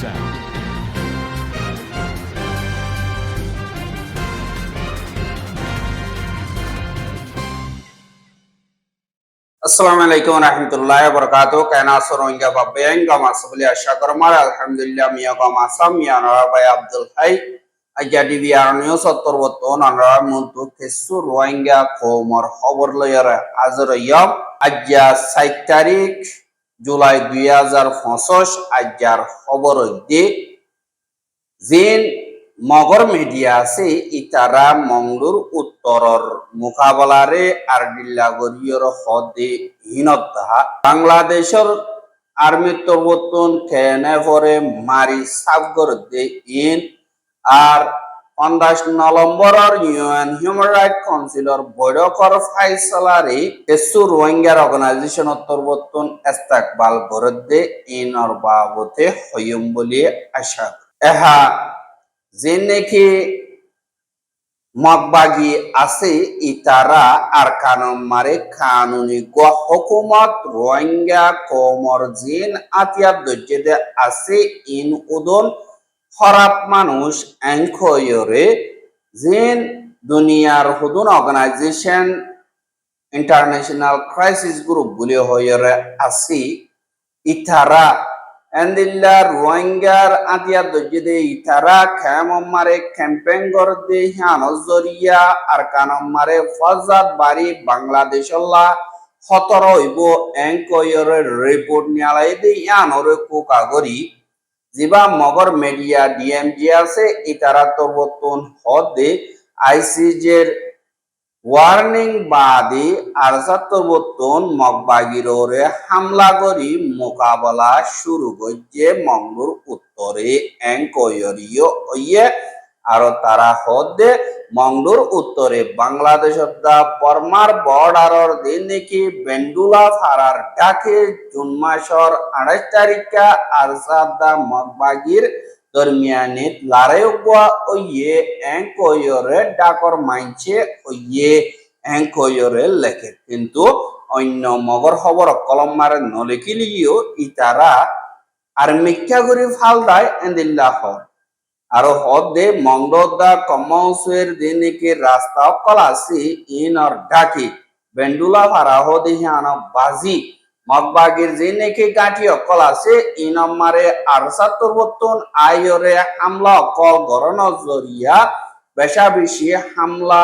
sound. আসসালামু আলাইকুম রহমতুল্লাহ বরকাত কেনা সরঙ্গা বাব্বেন গম আসবলি আশা করমার আলহামদুলিল্লাহ মিয়া গম আসাম মিয়া নরাবাই আব্দুল হাই আজ্ঞা ডিবি আরণীয় সত্তর বর্তন আনরা মন্তু খেসু রোহিঙ্গা কৌমর খবর লয়ার আজর ইয়ম আজ্ঞা সাত তারিখ জুলাই দুই হাজার পঁচিশ আজ্ঞার খবর দি জিন মগর মিডিয়া আছে, ইতারা মংলুর উত্তরর মোকাবলারে আর ডিল্লাগরিয়র হদে হীনতা। বাংলাদেশের আর্মি তরবতন খেনে পরে মারি সাবগর দে ইন আর পঞ্চাশ নভেম্বরের ইউএন হিউম্যান রাইট কাউন্সিলর বৈঠকর ফাইসলারে কিছু রোহিঙ্গার অর্গানাইজেশন তরবতন এস্তাকবাল গরদে ইনর বাবতে হইম বলে আশা এহা যে নাকি মগবাগি আছে ইতারা আর কানুন মারে কানুনি হকুমত রোহিঙ্গা কমর জিন আতিয়া দজ্জেদে আছে ইন উদন খরাপ মানুষ এংখয়রে জিন দুনিয়ার হুদুন অর্গানাইজেশন ইন্টারন্যাশনাল ক্রাইসিস গ্রুপ বলে হয়রে আছে ইতারা এন্দিল্লা রোহিঙ্গার আদিয়া দজ্জিদে ইতারা খেমমারে ক্যাম্পেইন করতে হান জরিয়া আর কানমারে ফজাদ বাড়ি বাংলাদেশল্লা সতর হইব এংকয়রের রিপোর্ট নিয়ালাই দে ইয়ানরে কোকাগরি জিবা মগর মিডিয়া ডিএমজি আছে ইতারা তবতন হদে আইসিজের ওয়ার্নিং বাদে বতন মগবাগিরোরে হামলা করি মোকাবেলা শুরু করছে মঙ্গল উত্তরে অ্যাঙ্কয়রীয় ইয়ে আর তারা হদে মঙ্গলুর উত্তরে। বাংলাদেশের দা বর্মার বর্ডারর দিন নাকি বেন্ডুলা ফারার ডাকে জুন মাসর আঠাশ তারিখা আরসাদ দা মগবাগির দরমিয়ানিত লারেগোয়া ওইয়ে এঙ্কয়রে ডাকর মাইছে ওইয়ে এঙ্কয়রে লেখে। কিন্তু অন্য মগর খবর কলম মারে নলেখিলিও ইতারা আর মিথ্যা করে ফাল দায় এন্দিল্লা আর হদ দে মঙ্গলদা কমসের দিনকে রাস্তা কলাসি ইন আর ডাকি। বেন্ডুলা ফারা হদে হিয়ান বাজি। মগবাগির যে নাকি গাঁটি অকল আছে ই নম্বরে আরসাত্তর বর্তন আয়রে হামলা অকল গরণ জরিয়া। বেশা বেশি হামলা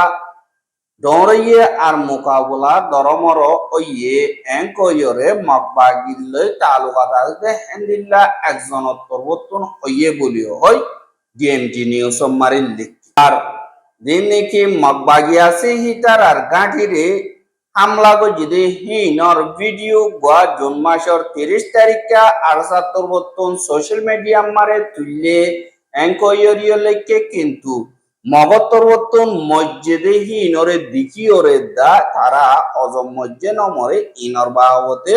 ডরিয়ে আর মোকাবলা দরমর ওইয়ে এঙ্কয়রে মগবাগির লই তালুকাত আছে হেন্দিল্লা একজন তরবর্তন হইয়ে বলিও হয় ডিএমটি নিউজ মারিল লিখি আর দিন নাকি মগবাগি আছে হিটার আর গাঁঠিরে হামলা গো যদি হিনর ভিডিও গোয়া জুন মাসের তিরিশ বর্তন সোশ্যাল মিডিয়া মারে তুললে কিন্তু মসজিদে হিনরে দা তারা অজম নমরে ইনর বাহবতে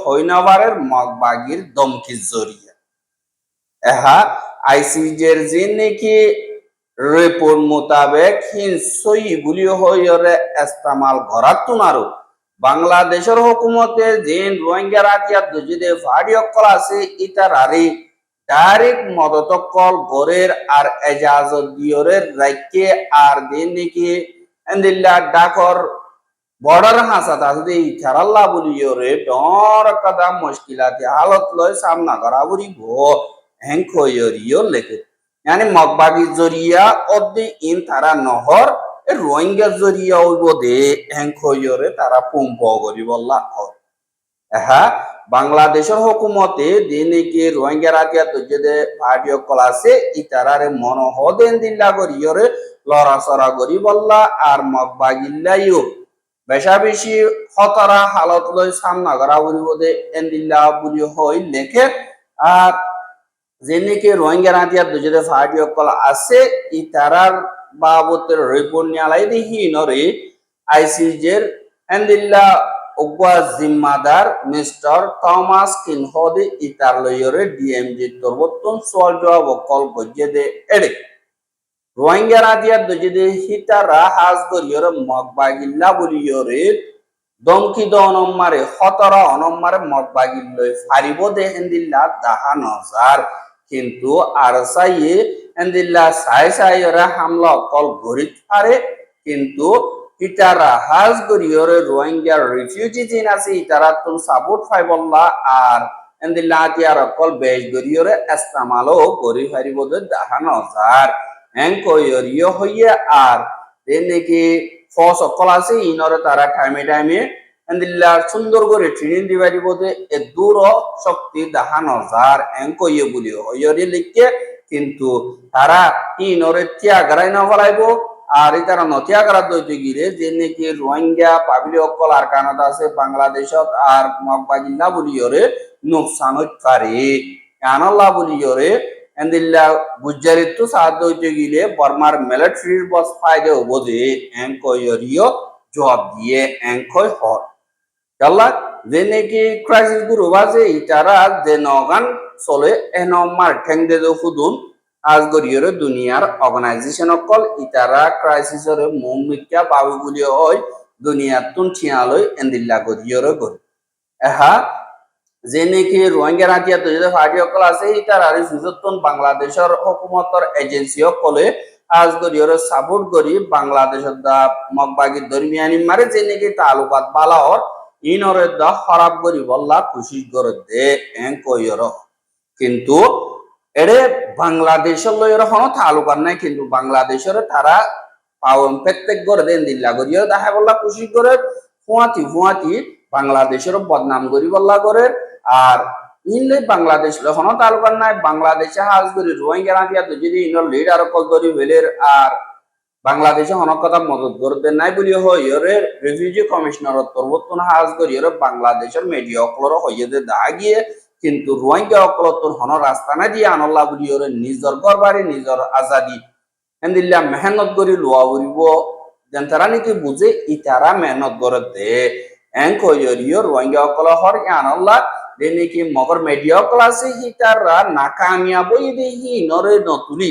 হইনাবারের মগবাগির দমকি জরিয়া। এহা আইসিজের যে নাকি রিপোর্ট মোতাবেক হিংসই গুলি হইরে ইস্তেমাল ঘরাত তুনারো বাংলাদেশের হুকুমতে যেন রোহিঙ্গা রাতিয়া দুজিদে ভাড়ি অকল আছে ইতার আরে ডাইরেক্ট মদতকল, গরের আর এজাজত দিয়রের রাইকে আর দিন নাকি এন্দিল্লা ডাকর বর্ডার হাসাত আছে ইথারাল্লা বলিয়রে ডর কাদা মুশকিলাতে হালত লয় সামনা করা বলিব। লেখে। yani মগবাগি জরিয়া অদ্দি ইন তারা নহর রোহিঙ্গা জরিয়া হইব দে হেংখয়রে তারা পুম্প করি বললা হর এহা বাংলাদেশের হুকুমতে দিনেকে রোহিঙ্গা রাতিয়া তুজেদে ভাড়িও কলাসে ই তারারে মন হদেন দিল্লা করিয়রে লড়াচড়া করি বললা আর মগবাগিল্লাইও। বেশা বেশি হতরা হালত লই সামনা করা বলিব দে, এন দিল্লা বুলি হই লেখে আর যেনেকে রোহিঙ্গা রাতিয়া দুজনে ফাটি অকল আছে, ই তারার বাবতের রিপোর্ট নিয়ালাই দেখি নরে আইসিজের এন্দিল্লা উগা জিম্মাদার মিস্টার থমাস কিনহদে ইতার লয়রে ডিএমজি তরবতন সোয়াল জবাব অকল গজ্জে দে এড়ে। রোহিঙ্গা রাতিয়া দুজনে হিতারা হাজ করিয়রে মগবাগিল্লা বলিয়রে দমকি দ অনম্মারে, হতরা অনম্মারে মগবাগিল লই ফারিব দে হেন্দিল্লা দাহা নজার। কিন্তু আর সাইয়ে হেন্দিল্লা সাই সাই ওরা হামলা অকল গরিত পারে, কিন্তু ইতারা হাজ গরিয়রে রোহিঙ্গা রিফিউজি জিন আছে, ইতারা তুম সাপোর্ট ফাইবল্লা আর এন্দিল্লা আতিয়ার অকল বেশ গরিয়রে এস্তামালো গরি ফারিব দে দাহা নজার। এং কইয়রিয় হইয়ে, আর নাকি ফস অকল আছে, ইনরে তারা টাইমে টাইমে দূর শক্তি দেখা নজার এং কইয়ে বলি হইয়রি লিখে, কিন্তু তারা ইনরে ত্যাগরাই না ফলাইব? আর তারা দইতে গিরে, যে নাকি রোহিঙ্গা অকল আর কানাডা আছে, বাংলাদেশত আর মগবাগিল্লা বলিয়রে নোকসান পারে। আনাল্লা বলিয়রে, এন্দিল্লা গুজ্জারিত সাহায্য হইতে গিলে বর্মার মিলিটারির বস ফায়দে হব যে এং কইয়রিও জবাব দিয়ে, এং কই হর। কাল্লা যে নাকি ক্রাইসিস গুরু বাজে যে নগান চলে এন দে আজ দুনিয়ার অর্গানাইজেশন অকল ক্রাইসিসর হয় দুনিয়ার তুন এন্দিল্লা এহা, যে নাকি রোহিঙ্গা রাজিয়া তো যে পার্টি অকল আছে আর সুযোগতন বাংলাদেশের হুকুমতর এজেন্সি অকলে, আজ গরিয়রে সাপোর্ট করি বাংলাদেশের দা মগবাগি দরমিয়ানি মারে যে নাকি তালুকাত বালাহর ইনরে দা খারাপ করি, বল্লা খুশি করে দে, এং কইর কিন্তু এরে বাংলাদেশের লয়ের হনো তালুকার নাই, কিন্তু বাংলাদেশের তারা পাওন প্রত্যেক করে দেন, দিল্লা করিও দেখা বল্লা খুশি করে, ফুয়াতি ফুয়াতি বাংলাদেশের বদনাম করি বল্লা করে। আর ইনলে বাংলাদেশ হনো তালুকার নাই, বাংলাদেশে হাজ করি, রোহিঙ্গা যদি ইনর লিডার কল ধরি বেলের আর বাংলাদেশে অনেক কথা মদত করতে নাই বলি হইরে রিফিউজি কমিশনার তরবতন হাজ করি বাংলাদেশের মিডিয়া অকলর হইয়ে দে গিয়ে কিন্তু রোহিঙ্গা অকলতন হন রাস্তা না দিয়ে আনল্লা বলি ওরে নিজর গরবারে নিজর আজাদি। এন্দিল্লা মেহনত করি লোয়া উরিব যেন তারা নাকি বুঝে ইতারা মেহনত করে দে। এং কইরিও রোহিঙ্গা অকল হর আনল্লা, দে নাকি মগর মিডিয়া অকল আছে ইতারা নাকামিয়াব ইদে নরে নতুলি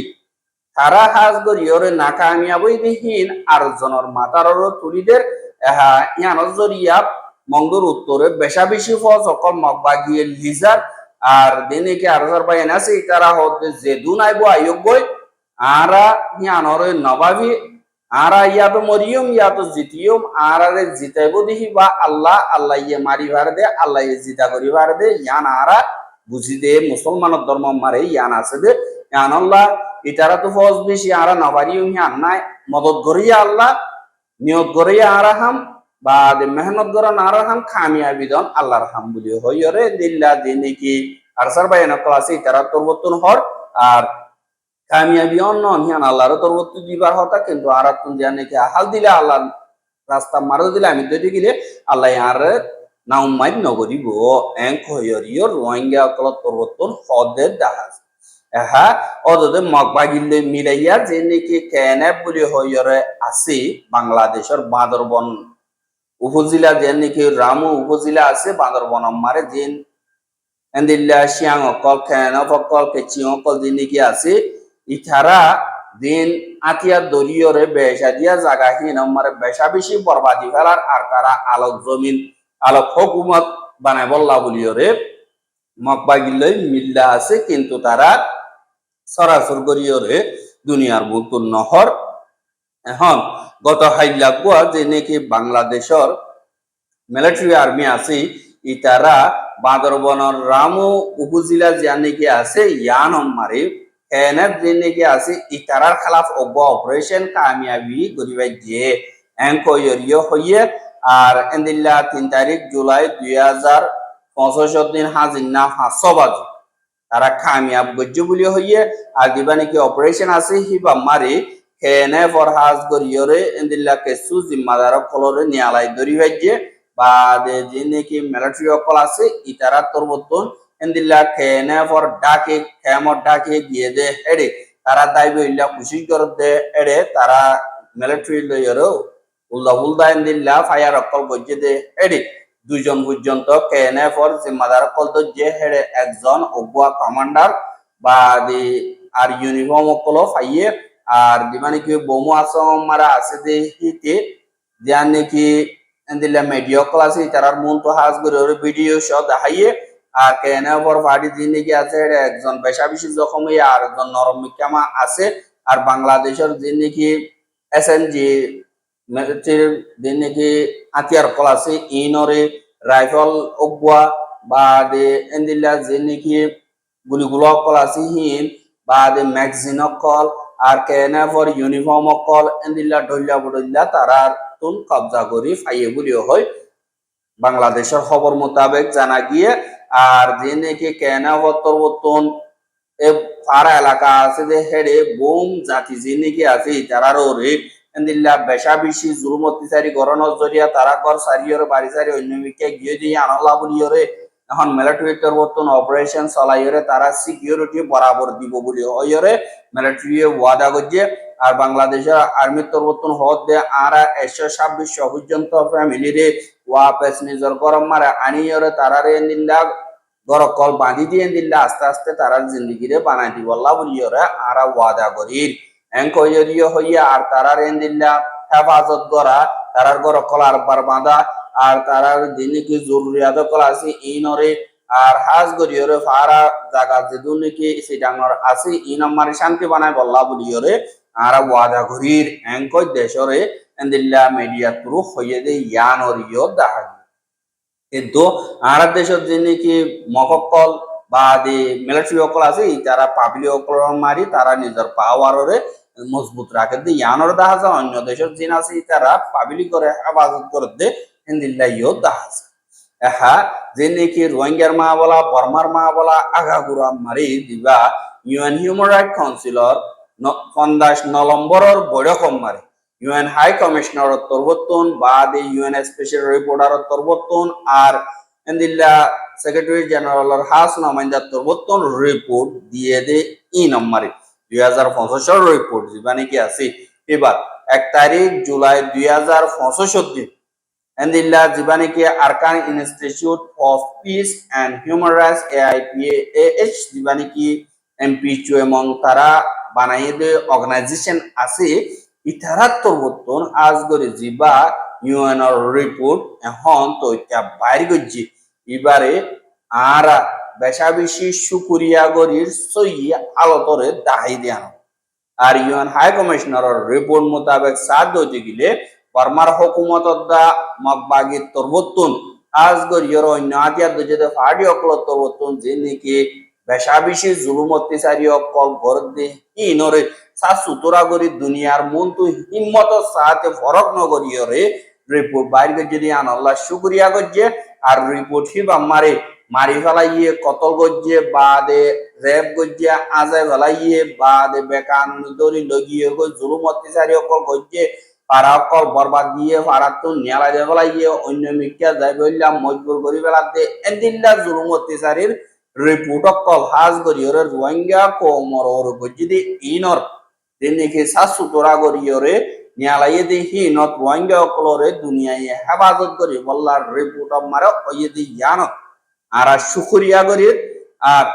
তারা হাজ গরিয়রে নাকামিয়াবই দিহীন আর জনের মাতারর তুলিদের ইয়ানোর জরিয়া মঙ্গর উত্তরে বেশা বেশি ফজ, অকল মগবা গিয়ে লিজার, আর দিনেকে আর হাজার বাইন আছে তারা হতে জেদু নাইব আয়োগ্য আরা ইয়ানোরে নবাবি, আরা ইয়াতো মরিয়ম, ইয়াতো জিতিয়ম, আরারে জিতাইব দিহি বা আল্লাহ আল্লাহ ইয়ে মারি ভার দে, আল্লাহ ইয়ে জিতা করি ভার দে, ইয়ান আরা বুঝি দে, মুসলমানের ধর্ম মারে ইয়ান আছে দে। আল্লাহ? ইতারা তো ফজ বেশি, আরা নাই। মদত আল্লাহ আরাহাম বা মেহনত করা নারাহাম খামিয়াবি দন আল্লাহর হাম বলি দিল্লা দিনে কি? আর ভাই ইতারা তরবতন হর, আর কামিয়াবি অন্য হিয়ান আল্লাহর দিবার হতা, কিন্তু আর তুন জানে কি হাল দিলে আল্লাহ, রাস্তা মারো দিলে আমি যদি গিলে আল্লাহ আর নাউমাই নগরিব। এং হইরিও রোহিঙ্গা অকল তরবতন হদের দাহাজ। এহা অদতে মগবাগিল্লে মিলাইয়া যে নাকি কেনেপ আছে বাংলাদেশের বাঁদরবন উপজেলা যে নাকি রামু উপজেলা আছে নাকি আছে ইথারা দিন আতিয়া দরিয়রে বেসা দিয়া জাগা হিন মারে বেশি বরবাদি ফেলার আর তারা আলোক জমিন আলোক হকুমত বানাই বললা বলিয়রে মগবাগিল্লই মিল্লা আছে কিন্তু তারা সরাসর করিয়রে দুনিয়ার বুতুন নহর। এখন গত হাইলা কোয়া যে নাকি বাংলাদেশর মিলিটারি আর্মি আছে, ইতারা বাঁদরবনের রামু উপজেলা যে নাকি আছে ইয়ান মারে এনের যে নাকি আছে, ইতারার খালাফ অব্য অপারেশন কামিয়াবি করিবাই দিয়ে। এঙ্কয়রিয় হইয়ে আর এন্দিল্লা তিন তারিখ জুলাই দুই হাজার পঁচিশ দিন হাজির না পাঁচশো তারা কামিয়াব বলি হইয়ে আর দিবা নাকি অপারেশন আছে হিবা মারি খেনে ফরহাজ গরিয়রে এন্দিল্লা কেসু জিম্মাদার কলরে নিয়ালাই দরি ভাইজে বা যে নাকি মিলিটারি অকল আছে ইতারা তরবতন এন্দিল্লা খেনে ফর ডাকে খেমর ডাকে গিয়ে দে হেডে তারা দাইবে ইল্লা খুশি করে দে এড়ে তারা মিলিটারি লইয়েরও উল্লা উল্দা এন্দিল্লা ফায়ার অকল গজ্জে দে হেডে দুইজন পর্যন্ত কেএনএফ ওর জিম্মাদার কল যে হেডে একজন অগুয়া কমান্ডার বা দি আর ইউনিফর্ম কল ফাইয়ে আর দি মানে কি বোমো আসম মারা আছে দে হিতে যান নাকি এন্দিল্লা মেডিও ক্লাস তারার মন তো হাজ করে ভিডিও সহ দেখাইয়ে আর কেনে পর পার্টি জিন্দিগি আছে এটা একজন পেশা বিশেষ জখমই আর একজন নরম মিকামা আছে আর বাংলাদেশের কি এস এন জি ইনরে রাইফল অগুয়া বা এন্দিল্লা যে নাকি গুলিগুলো কল আছে, হিন বা দে ম্যাগজিন কল আর কেনে পর ইউনিফর্ম কল এন্দিল্লা তারা তুন কবজা করি ফাইয়ে বলিও হয়। বাংলাদেশের খবর মোতাবেক জানা গিয়ে আর যে নাকি কেনা বর্তন এ পাড়া এলাকা আছে যে হেডে বোম জাতি যে নাকি আছে, তারারও রে এন্দিল্লা বেশা বেশি জুলুম অত্যাচারী গরণর জরিয়া তারা কর সারিয়র বাড়ি সারি অন্য মিকে গিয়ে দিয়ে আনলা বলিয়রে এখন মিলিটারির বর্তন অপারেশন চলাইরে তারা সিকিউরিটি বরাবর দিব বলি হইরে মিলিটারি ওয়াদা করছে আর বাংলাদেশের দে আর একশো ছাব্বিশ পর্যন্ত ফ্যামিলিরে ওয়াপেস নিজের গরম মারে আনিয়রে বাঁধি দিয়ে দিল্লা আস্তে আস্তে তারার জিন্দিগিরে বানাই দিব বলিয়রে আর ওয়াদা করির এঙ্কয়রিয় হইয়া আর তারার দিল্লা হেফাজত করা, তারার গরক কল আর বার বাঁধা, আর তারার জরুরিয়াত ইনরে আর হাজ গরিয়রে ফারা জাগা আছে, ই নম্বরে শান্তি বানায় বল্লা বলিয়রে আর ওয়াদা ঘুরির দেশরে এন্দিল্লা মিডিয়া থ্রু হইয়ে দে ইয়ানর ইয় দেখা কিন্তু আর দেশের যে নাকি মককল বা দি মিলিটারি অকল আছে, তারা পাবলিক অকল মারি, তারা নিজের পাওয়ারে মজবুত রাখে দে ইয়ানর দেখা অন্য দেশের জিন আছে, তারা পাবলিক করে হেফাজত করে দে এন্দিল্লা ইয় দেখা যায় এহা যে নাকি রোহিঙ্গার মা বলা বর্মার মা বলা আগাগুড়া মারি দিবা, ইউএন হিউম্যান রাইট কাউন্সিলর পঞ্চাশ নলম্বরের বৈঠকম মারে। ইউএন হাই কমিশনার তরবর্তন বা দে ইউএন স্পেশাল রিপোর্টার তরবর্তন, আর এন্দিল্লা সেক্রেটারি জেনারেলের হাস নামাইন্দার তরবর্তন রিপোর্ট দিয়ে দে ই নম্বরে দুই হাজার পঁচাশের রিপোর্ট যেখানে কি আছে এবার এক তারিখ জুলাই দুই হাজার পঁচাশি এন্দিল্লা জীবানে কি Arakan Institute of Peace and Human Rights AIPAH জীবানে কি এমপি এবং তারা বানাই দে অর্গানাইজেশন আছে ইতারাত তরবর্তন আজগরে জিবা ইউএনর রিপোর্ট এখন তো বাইরে গজি এবারে আর বেশা বেশি সুকুরিয়া গরির সই আলতরে দাহাই দেয়ানো। আর ইউএন হাই কমিশনারের রিপোর্ট মোতাবেক সাত হইতে গেলে বর্মার হুকুমত দা মকবাগি আজগর ইয়র অন্য অকল যে নাকি বেশা বেশি জুলুম অত্যাচারী অকল ঘর সুতরা করি দুনিয়ার মন হিম্মত সাথে ফরক নগরীয়রে রিপোর্ট বাইর যদি আনাল্লাহ শুক্রিয়া করছে আর রিপোর্ট হিবা মারে। মারি ফেলাইয়ে, কতল গজ্জে বাদে রেপ গজ্জে আজায় ফেলাইয়ে, বাদে বেকানুনি দরি লগিয়ে গো জুলুম অত্যাচারী অকল গজ্জে পারা অকল বরবাদ দিয়ে পারা তো নিয়ালা দিয়ে ফেলাইয়ে, অন্য মিক্কা যাই বললাম মজবুর করি ফেলাতে এদিল্লা জুলুম অত্যাচারীর রিপোর্ট অকল হাজ গরিয়রে রোহিঙ্গা কোমর ওর গজ্জি ইনর দিনকে সাসু তোরা গরিয়রে নিয়ালাইয়ে দি, হিনত রোহিঙ্গা অকলরে দুনিয়ায় হেফাজত করি বল্লার রিপোর্ট মারে ওয়ে দি জানত আর শুকুরিয়া করি, আর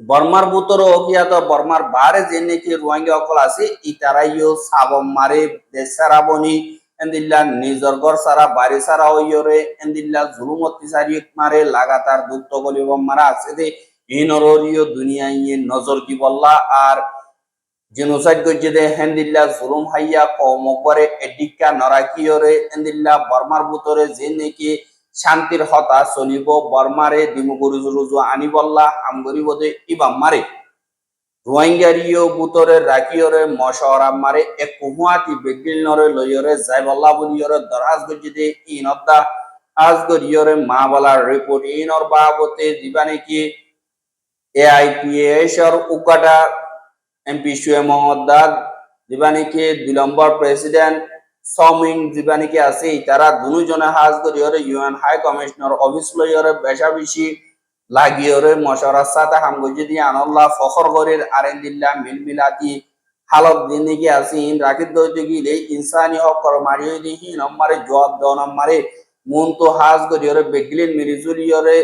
বর্মার বুতর অকিয়াত বর্মার বারে যে নাকি রোহিঙ্গা অকল আছে ই তারাইও সাবম মারে দেশ সারাবনি এন্দিল্লা নিজর ঘর সারা, বাড়ি সারা হইয়রে এন্দিল্লা জুলুম অত্যাচারী মারে, লাগাতার দুঃখ গলিব মারা আছে দে ইনরিও দুনিয়া ইয়ে নজর কি বল্লা, আর করছে দে হেন্দিল্লা জুলুম হাইয়া কম করে এডিকা নরাকিয়রে এন্দিল্লা বর্মার বুতরে যে নাকি শান্তির হতা চলিব বর্মারে দিমুগুরু রুজু আনি বল্লা আমগরি বোধে ইবাম মারে রোহিঙ্গারিও বুতরে রাখিয়রে মশরা মারে এক কুহুয়াতি বেগিল ইনদ্দা আজ গরিয়রে মা বলার রিপোর্ট ইনর বাবতে দিবানে কি এআইপিএস এর উকাটা এমপি শুয়ে মোহাম্মদ দাদ দিবানে কি দুই নম্বর প্রেসিডেন্ট সমিং দিবানে কি আছে তারা দুজনে হাজ গরিয়রে ইউএন হাই কমিশনার অফিস লইয়রে বেশা বেশি লাগিয়রে মশরার সাথে হামগজি দিয়ে আনল্লাহ ফখর গরির আরেন্দিল্লা মিলমিলাতি হালত দিনে কি আসিন রাখিদ দইতে গিলে ইনসানি হক কর মারিয়ে দিহি নম্বরে জবাব দেওয়া নম্বরে মন তো হাজ গরিয়রে বেগলিন মিরিজুলিয়রে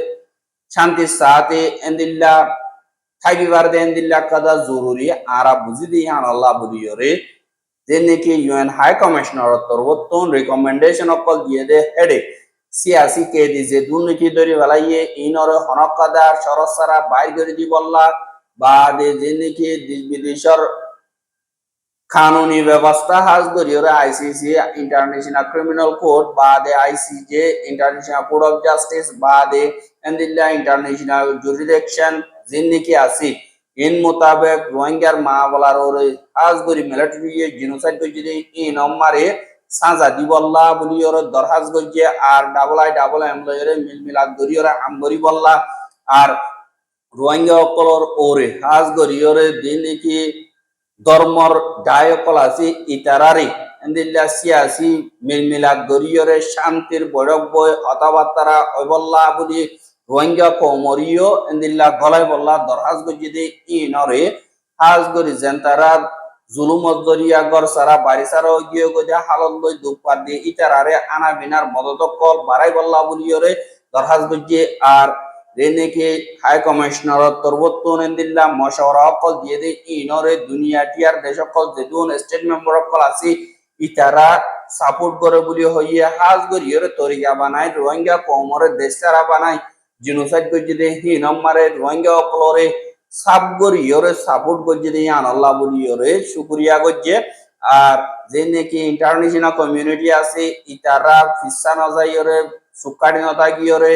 শান্তির সাথে এন্দিল্লা থাকিবার দে এন্দিল্লা কাদা জরুরি আরা বুঝি দিয়ে আনল্লাহ বুলিয়রে যে নাকি ইউএন হাই কমিশনার তরবতন রিকমেন্ডেশন অকল দিয়ে দে, হেডে। সিয়াসি কে দি যে দুর্নীতি ধরি বেলাইয়ে ইনর হনকাদার সরসারা বাইর করে দি বললা বা দে যে নাকি দেশ বিদেশর কানুনি ব্যবস্থা হাজ গরিয়রে আইসিসি ইন্টারন্যাশনাল ক্রিমিনাল কোর্ট বা দে ICJ International Court of Justice বা দে এন্দিল্লা ইন্টারন্যাশনাল জুরিডিকশন জিন নাকি আসি ইন মোতাবেক রোহিঙ্গার মা বলার ওরে হাজ গরি মিলিটারি জিনোসাইড গজি ইন অম্মারে সাজা দিবল্লা বলি ওর দরহাজ গজিয়ে আর ডাবল আই ডাবল এম লয়রে মিল মিলাদ গরি ওরে আম গরি বল্লা আর রোহিঙ্গা অকলর ওরে হাজ গরি ওরে দিন নাকি ধর্মর গায়কল আছে ইতারারি এন্দিল্লা সিয়াসি মিলমিলাদ গরিয়রে শান্তির বৈরক বই কথাবার্তারা অবল্লা বলি রোহিঙ্গা কৌমরিও এন্দিল্লা গলায় বল্লা, দরহাজ গজিদে ইনরে হাজ গরি জেন্তারা জুলুমত সারা বাড়ি সারা গিয়ে গজা হালত লই দুপার দিয়ে আনা বিনার বাড়াই দরহাজ আর রেনেকে হাই কমিশনার তরবত্তন এন্দিল্লা মশওয়ারা দিয়ে দে ইনরে দুনিয়া টিয়ার দেশ অকল যেদুন স্টেট মেম্বার অকল আছে ইতারা সাপোর্ট করে বলি হইয়ে হাজ গরিয়রে তরিকা বানাই, রোহিঙ্গা কমরে দেশ সারা বানাই জিনোসাইড গজি দে হি নম্বরে রোহিঙ্গা সাপ গরিয়রে সাপোর্ট গজি দে আনাল্লাহ বলিয়রে শুকরিয়া গজে আর যে নাকি ইন্টারন্যাশনাল কমিউনিটি আছে, ইতারা ফিসা গিয়রে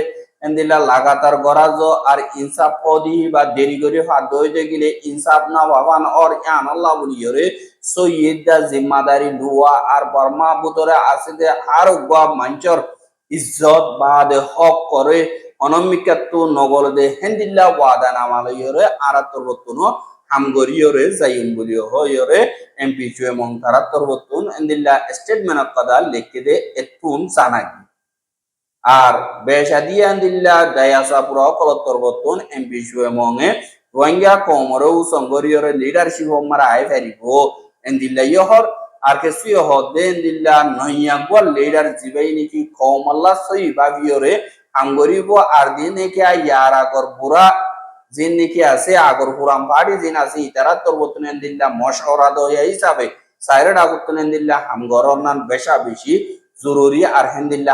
এন্দিলা লাগাতার গরাজ, আর ইনসাফ পদি বা দেরি করে হাত হয়ে গেলে, ইনসাফ না বাবান অর ইয়ান আল্লাহ বলিয়রে সৈয়দা জিম্মাদারি লুয়া আর বর্মা বুতরে আছে যে আর গোয়া মঞ্চর ইজ্জত বা দে হক করে অনমিকাত্ত নগল দে হেন্দিল্লা ওয়াদা নামালয়রে আরাত্তর বত্তুন হামগরিয়রে যাইম বলিও হয়রে এমপি চুয়ে মং তারাত্তর বত্তুন এন্দিল্লা স্টেটমেন্ট কদা লিখে দে এতুন জানাগি। আর বেশাদিয়া দিল্লা দায়াসা পুরা কলত্তর বর্তন এমপি শুয়ে মঙে রোহিঙ্গা কমরও সংগরিয়র লিডারশিপ মারা আই ফেরিব। এন্দিল্লা ইহর আর কে সুয় হদে এন্দিল্লা নইয়া গোল লিডার জিবাই নাকি কমল্লা সই বাবিয়রে আঙ্গরিব আর দিন নাকি ইয়ার আগর পুরা জিন নাকি আছে আগর পুরাম পাড়ি জিন আছে ইতারা তোর বর্তন এন্দিল্লা মশওরা দয়া হিসাবে। সাইরেড এন্দিল্লা হামগর বেশা বেশি, জরুরি আর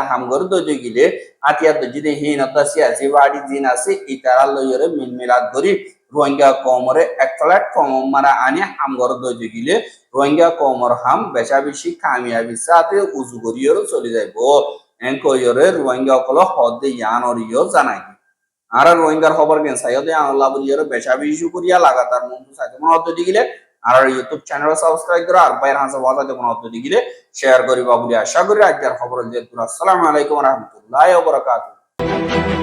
হামগর দজে গিলে। আতিয়া হিনতা সিয়াসি বাড়ি, জিন আছে ইতারা লয়রে মিলমিলাদ ধরি রোহিঙ্গা কমরে এক প্ল্যাটফর্ম আনি হামগর দজে গিলে। রোহিঙ্গা কমর হাম বেশা বেশি কামিয়াবি সাথে উজু করিয়র চলে যাইব। এন কইরে রোহিঙ্গা অকল হদে ইয়ানরিও জানাই আর রোহিঙ্গার খবর কেন? সাইয়দে আল্লাহ বলিয়র বেশা বেশি করিয়া লাগাতার মন্টু সাথে মনে হতে দিগিলে আর ইউটিউব চ্যানেল সাবস্ক্রাইব করে আর বাইর হাসা বাজাতে যখন হতে দিগিলে শেয়ার করিবা বলে আশা করি আজকের খবর যে আসসালামু আলাইকুম রহমতুল্লাহ বারাকাতুহু।